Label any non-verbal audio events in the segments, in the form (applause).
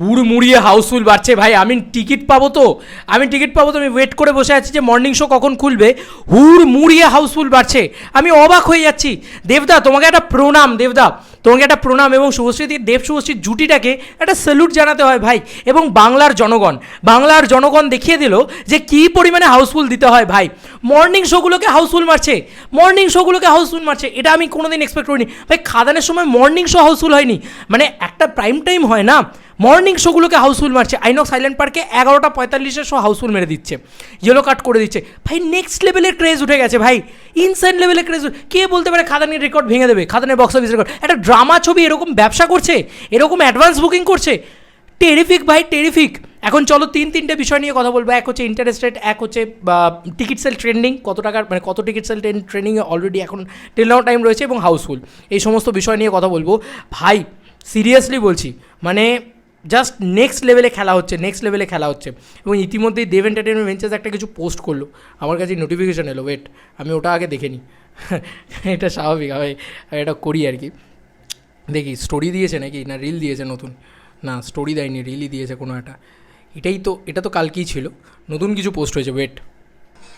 হুড়মুড়িয়ে হাউসফুল বাড়ছে। ভাই, আমি টিকিট পাবো তো? আমি টিকিট পাবো তো? আমি ওয়েট করে বসে আছি যে মর্নিং শো কখন খুলবে। হুড়মুড়িয়ে হাউসফুল বাড়ছে। আমি অবাক হয়ে যাচ্ছি। দেবদা, তোমাকে একটা প্রণাম, দেবদা। তোমাকে একটা প্রণাম এবং শুভশ্রীতির দেব শুভশ্রীর জুটিটাকে একটা স্যালুট জানাতে হয় ভাই এবং বাংলার জনগণ। বাংলার জনগণ দেখিয়ে দিল যে কী পরিমাণে হাউসফুল দিতে হয় ভাই। মর্নিং শোগুলোকে হাউসফুল মারছে। মর্নিং শোগুলোকে হাউসফুল মারছে। এটা আমি কোনোদিন এক্সপেক্ট করিনি। ভাই, খাদানের সময় মর্নিং শো হাউসফুল হয়নি। মানে একটা প্রাইম টাইম হয় না। মর্নিং শোগুলোকে হাউসফুল মারছে। আইনক্স সাইলেন্ট পার্কে এগারোটা পঁয়তাল্লিশের শো হাউসফুল মেরে দিচ্ছে। ইয়েলো কাট করে দিচ্ছে। ভাই নেক্সট লেভেলের ক্রেজ উঠে গেছে ভাই। ইনসাইন লেভেলের ক্রেজ কে বলতে পারে খাদানের রেকর্ড ভেঙে দেবে? খাদানের বক্স অফিস রেকর্ড একটা ড্রামা ছবি এরকম ব্যবসা করছে, এরকম অ্যাডভান্স বুকিং করছে টেরিফিক ভাই টেরিফিক এখন চলো তিন তিনটে বিষয় নিয়ে কথা বলব, এক হচ্ছে ইন্টারেস্ট রেট এক হচ্ছে টিকিট সেল ট্রেন্ডিং কত টাকার মানে কত টিকিট সেল ট্রেন ট্রেন্ডিংয়ে অলরেডি এখন টেল নাও টাইম রয়েছে এবং হাউসফুল এই সমস্ত বিষয় নিয়ে কথা বলব। ভাই সিরিয়াসলি বলছি মানে জাস্ট নেক্সট লেভেলে খেলা হচ্ছে নেক্সট লেভেলে খেলা হচ্ছে। এবং ইতিমধ্যেই দেব এন্টারটেনমেন্ট ভেঞ্চার্স একটা কিছু পোস্ট করল। আমার কাছে নোটিফিকেশান এলো ওয়েট আমি ওটা আগে দেখে নিই (laughs) এটা স্বাভাবিক, আমি এটা করি আর কি। দেখি স্টোরি দিয়েছে নাকি? না রিল দিয়েছে নতুন? না স্টোরি দেয়নি রিলই দিয়েছে কোনো একটা। এটাই তো এটা তো কালকেই ছিল। নতুন কিছু পোস্ট হয়েছে ওয়েট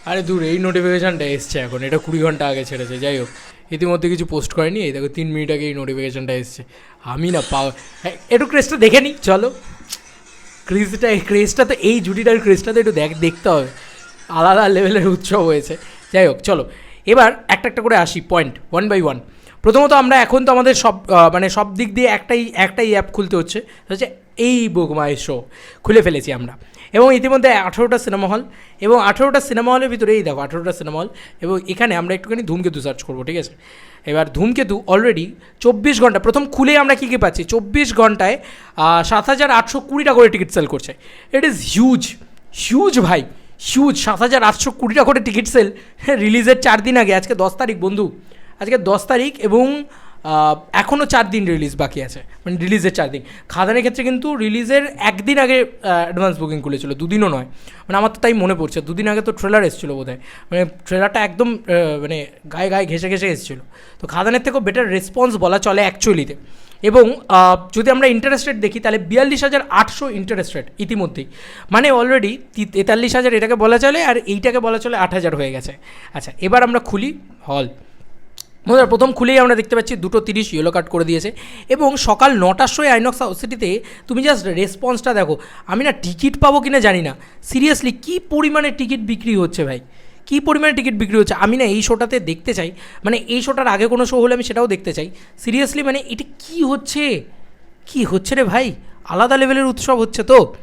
আরে দূর এই নোটিফিকেশানটা এসছে এখন। এটা কুড়ি ঘণ্টা আগে ছেড়েছে যাই হোক। ইতিমধ্যে কিছু পোস্ট করেনি এই দেখো তিন মিনিট আগে এই নোটিফিকেশানটা এসছে। আমি না পা হ্যাঁ, একটু ক্রেজটা দেখে নিই চলো। ক্রেজটা ক্রেজটা তো এই জুটিটার ক্রেজটা তো একটু দেখ দেখতে হবে। আলাদা লেভেলের উৎসব হয়েছে। যাই হোক চলো। এবার একটা একটা করে আসি পয়েন্ট ওয়ান বাই ওয়ান প্রথমত আমরা এখন তো আমাদের সব মানে সব দিক দিয়ে একটাই একটাই অ্যাপ খুলতে হচ্ছে হচ্ছে এই বুক মাই শো খুলে ফেলেছি আমরা। এবং ইতিমধ্যে আঠেরোটা সিনেমা হল এবং আঠেরোটা সিনেমা হলের ভিতরে এই দেখো, আঠেরোটা সিনেমা হল এবং এখানে আমরা একটুখানি ধূমকেতু সার্চ করব, ঠিক আছে? এবার ধূমকেতু অলরেডি চব্বিশ ঘণ্টা, প্রথম খুলে আমরা কী কী পাচ্ছি? চব্বিশ ঘন্টায় সাত হাজার আটশো কুড়িটা করে টিকিট সেল করছে। ইট ইজ হিউজ হিউজ ভাই হিউজ সাত হাজার আটশো কুড়িটা করে টিকিট সেল রিলিজের চার দিন আগে, আজকে দশ তারিখ, বন্ধু। আজকে দশ তারিখ এবং এখনও চার দিন রিলিজ বাকি আছে। মানে রিলিজের চার দিন। খাদানের ক্ষেত্রে কিন্তু রিলিজের একদিন আগে অ্যাডভান্স বুকিং খুলেছিল, দুদিনও নয়। মানে আমার তো তাই মনে পড়ছে, দুদিন আগে তো ট্রেলার এসেছিল বোধ হয় মানে ট্রেলারটা একদম মানে গায়ে গায়ে ঘেসে ঘেসে এসেছিল। তো খাদানের থেকেও বেটার রেসপন্স বলা চলে অ্যাকচুয়ালিতে এবং যদি আমরা ইন্টারেস্ট রেট দেখি, তাহলে বিয়াল্লিশ হাজার আটশো ইন্টারেস্ট রেট ইতিমধ্যেই। মানে অলরেডি তেতাল্লিশ হাজার এটাকে বলা চলে, আর এইটাকে বলা চলে আট হাজার হয়ে গেছে। আচ্ছা এবার আমরা খুলি হল বন্ধুরা প্রথম খুলেই আমরা দেখতে পাচ্ছি দুটো তিরিশ ইয়েলো কাট করে দিয়েছে। এবং সকাল নটার সময় আইনক্স সিটিতে তুমি জাস্ট রেসপন্সটা দেখো। আমি না টিকিট পাবো কিনা জানি না। সিরিয়াসলি কী পরিমাণে টিকিট বিক্রি হচ্ছে ভাই? কী পরিমাণে টিকিট বিক্রি হচ্ছে? আমি না এই শোটাতে দেখতে চাই। মানে এই শোটার আগে কোনো শো হলে আমি সেটাও দেখতে চাই। সিরিয়াসলি মানে এটা কী হচ্ছে? কী হচ্ছে রে ভাই? আলাদা লেভেলের উৎসব হচ্ছে তো।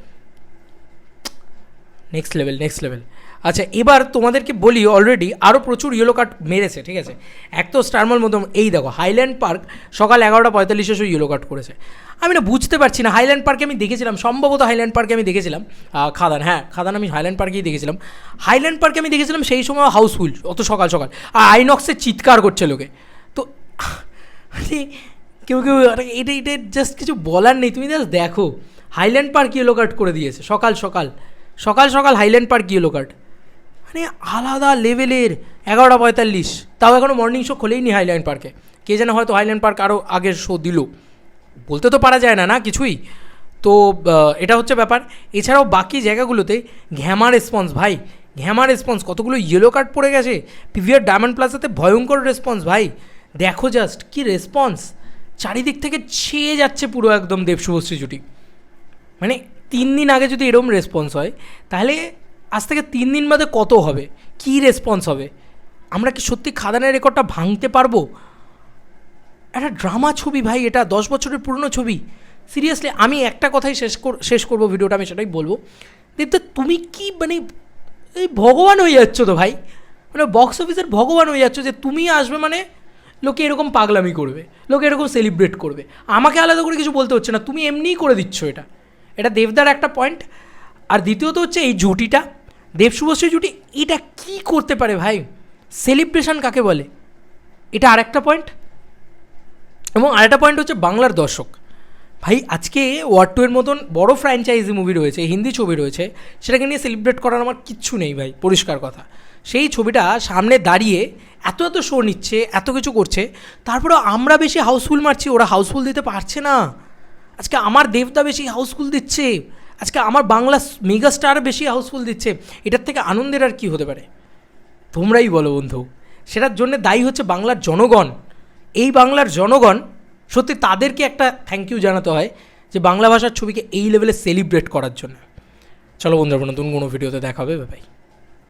নেক্সট লেভেল নেক্সট লেভেল আচ্ছা এবার তোমাদেরকে বলি অলরেডি আরও প্রচুর ইয়েলো কার্ড মেরেছে, ঠিক আছে? এক তো স্টারমল মধ্যম, এই দেখো হাইল্যান্ড পার্ক সকাল এগারোটা পঁয়তাল্লিশে এসে ইয়েলো কার্ড করেছে। আমি না বুঝতে পারছি না হাইল্যান্ড পার্কে আমি দেখেছিলাম, সম্ভবত হাইল্যান্ড পার্কে আমি দেখেছিলাম খাদান হ্যাঁ খাদান আমি হাইল্যান্ড পার্কেই দেখেছিলাম। হাইল্যান্ড পার্কে আমি দেখেছিলাম সেই সময় হাউসফুল অত সকাল সকাল, আর আইনক্সে চিৎকার করছে লোকে। তো কেউ কেউ এটা এটা জাস্ট কিছু বলার নেই, তুমি জাস্ট দেখো। হাইল্যান্ড পার্ক ইয়েলো কার্ড করে দিয়েছে, সকাল সকাল সকাল সকাল হাইল্যান্ড পার্ক ইয়েলো কার্ড মানে আলাদা লেভেলের এগারোটা পঁয়তাল্লিশ। তাও এখনও মর্নিং শো খোলেইনি হাইল্যান্ড পার্কে কে যেন হয়তো হাইল্যান্ড পার্ক আরও আগের শো দিল। বলতে তো পারা যায় না না? কিছুই। তো এটা হচ্ছে ব্যাপার। এছাড়াও বাকি জায়গাগুলোতে ঘ্যামা রেসপন্স ভাই। ঘ্যামা রেসপন্স কতগুলো ইয়েলো কার্ড পড়ে গেছে। পিভিআর ডায়মন্ড প্লাসাতে ভয়ঙ্কর রেসপন্স ভাই। দেখো জাস্ট কি রেসপন্স চারিদিক থেকে ছেয়ে যাচ্ছে পুরো একদম দেবশুভশ্রী জুটি। মানে তিন দিন আগে যদি এরকম রেসপন্স হয়, তাহলে আজ থেকে তিন দিন বাদে কত হবে? কি রেসপন্স হবে? আমরা কি সত্যি খাদানের রেকর্ডটা ভাঙতে পারব? একটা ড্রামা ছবি ভাই এটা, দশ বছরের পুরনো ছবি। সিরিয়াসলি আমি একটা কথাই শেষ শেষ করব ভিডিওটা, আমি সেটাই বলব। দেবদা তুমি কি মানে এই ভগবান হয়ে যাচ্ছ তো ভাই। মানে বক্স অফিসের ভগবান হয়ে যাচ্ছ যে তুমি আসবে মানে লোকে এরকম পাগলামি করবে, লোকে এরকম সেলিব্রেট করবে। আমাকে আলাদা করে কিছু বলতে হচ্ছে না, তুমি এমনিই করে দিচ্ছ এটা। এটা দেবদার একটা পয়েন্ট আর দ্বিতীয়ত হচ্ছে এই জুটিটা দেব জুটি এটা কি করতে পারে ভাই? সেলিব্রেশন কাকে বলে? এটা আরেকটা পয়েন্ট এবং আরেকটা পয়েন্ট হচ্ছে বাংলার দর্শক। ভাই, আজকে ওয়ার টু এর মতন বড় ফ্র্যাঞ্চাইজি মুভি রয়েছে, হিন্দি ছবি রয়েছে, সেটাকে নিয়ে সেলিব্রেট করার আমার কিচ্ছু নেই ভাই, পরিষ্কার কথা। সেই ছবিটা সামনে দাঁড়িয়ে এত এত শো নিচ্ছে, এত কিছু করছে, তারপরেও আমরা বেশি হাউসফুল মারছি, ওরা হাউসফুল দিতে পারছে না। আজকে আমার দেবদা বেশি হাউসফুল দিচ্ছে। আজকে আমার বাংলা মেগা স্টার বেশি হাউসফুল দিচ্ছে, এটার থেকে আনন্দের আর কি হতে পারে? তোমরাই বলো বন্ধু। সেটার জন্য দায়ী হচ্ছে বাংলার জনগণ। এই বাংলার জনগণ সত্যি তাদেরকে একটা থ্যাংক ইউ জানাতে হয় যে বাংলা ভাষার ছবিকে এই লেভেলে সেলিব্রেট করার জন্য। চলো বন্ধুরা, নতুন কোনো ভিডিওতে দেখা হবে ভাই